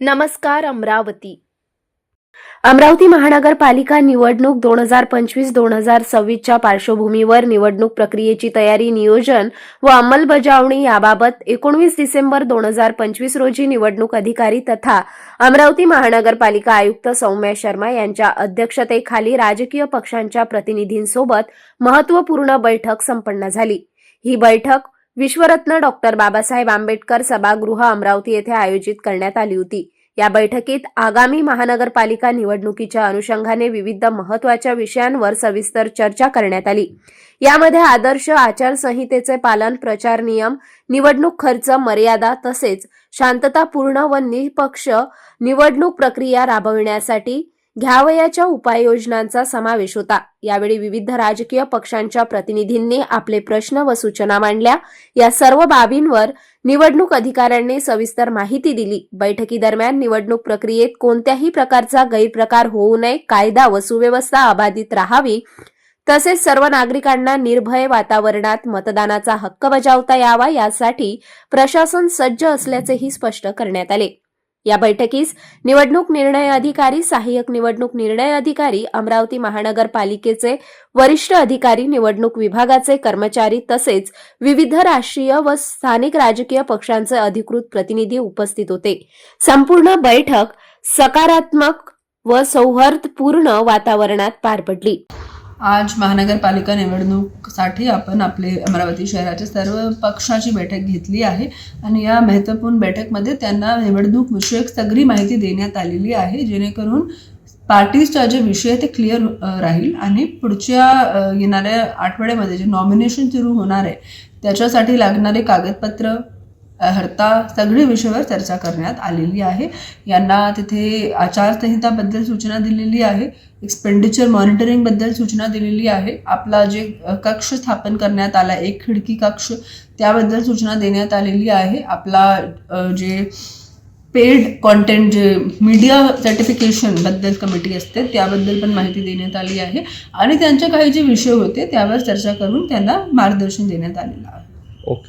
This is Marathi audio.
नमस्कार अमरावती. अमरावती महानगरपालिका निवडणूक दोन हजार पंचवीस दोन हजार सव्वीसच्या पार्श्वभूमीवर निवडणूक प्रक्रियेची तयारी नियोजन व अंमलबजावणी याबाबत एकोणवीस डिसेंबर दोन हजार पंचवीस रोजी निवडणूक अधिकारी तथा अमरावती महानगरपालिका आयुक्त सौम्या शर्मा यांच्या अध्यक्षतेखाली राजकीय पक्षांच्या प्रतिनिधींसोबत महत्त्वपूर्ण बैठक संपन्न झाली. ही बैठक विश्वरत्न डॉक्टर बाबासाहेब आंबेडकर सभागृह अमरावती येथे आयोजित करण्यात आली होती. या बैठकीत आगामी महानगरपालिका निवडणुकीच्या अनुषंगाने विविध महत्त्वाच्या विषयांवर सविस्तर चर्चा करण्यात आली. यामध्ये आदर्श आचारसंहितेचे पालन प्रचार नियम निवडणूक खर्च मर्यादा तसेच शांततापूर्ण व निष्पक्ष निवडणूक प्रक्रिया राबविण्यासाठी घ्यावयाच्या उपाययोजनांचा समावेश होता. यावेळी विविध राजकीय पक्षांच्या प्रतिनिधींनी आपले प्रश्न व सूचना मांडल्या. या सर्व बाबींवर निवडणूक अधिकाऱ्यांनी सविस्तर माहिती दिली. बैठकीदरम्यान निवडणूक प्रक्रियेत कोणत्याही प्रकारचा गैरप्रकार होऊ नये कायदा व सुव्यवस्था अबाधित राहावी तसेच सर्व नागरिकांना निर्भय वातावरणात मतदानाचा हक्क बजावता यावा यासाठी प्रशासन सज्ज असल्याचेही स्पष्ट करण्यात आले. या बैठकीस निवडणूक निर्णय अधिकारी सहाय्यक निवडणूक निर्णय अधिकारी अमरावती महानगरपालिकेचे वरिष्ठ अधिकारी निवडणूक विभागाचे कर्मचारी तसेच विविध राष्ट्रीय व स्थानिक राजकीय पक्षांचे अधिकृत प्रतिनिधी उपस्थित होते. संपूर्ण बैठक सकारात्मक व सौहार्दपूर्ण वातावरणात पार पडली. आज महानगरपालिका निवडणूकसाठी आपण आपले अमरावती शहराच्या सर्व पक्षाची बैठक घेतली आहे आणि या महत्त्वपूर्ण बैठकमध्ये त्यांना निवडणूक विषयक सगळी माहिती देण्यात आलेली आहे. जेणेकरून पार्टीजचा जे विषय ते क्लिअर राहील आणि पुढच्या येणाऱ्या आठवड्यामध्ये जे नॉमिनेशन सुरू होणार आहे त्याच्यासाठी लागणारे कागदपत्र हर्ता सगळी विषयावर चर्चा करण्यात आलेली आहे. यांना तिथे आचारसंहिताबद्दल सूचना दिलेली आहे. एक्सपेंडिचर मॉनिटरिंगबद्दल सूचना दिलेली आहे. आपला जे कक्ष स्थापन करण्यात आला एक खिडकी कक्ष त्याबद्दल सूचना देण्यात आलेली आहे. आपला जे पेड कॉन्टेंट जे मीडिया सर्टिफिकेशनबद्दल कमिटी असते त्याबद्दल पण माहिती देण्यात आली आहे. आणि त्यांचे काही जे विषय होते त्यावर चर्चा करून त्यांना मार्गदर्शन देण्यात आलेलं आहे.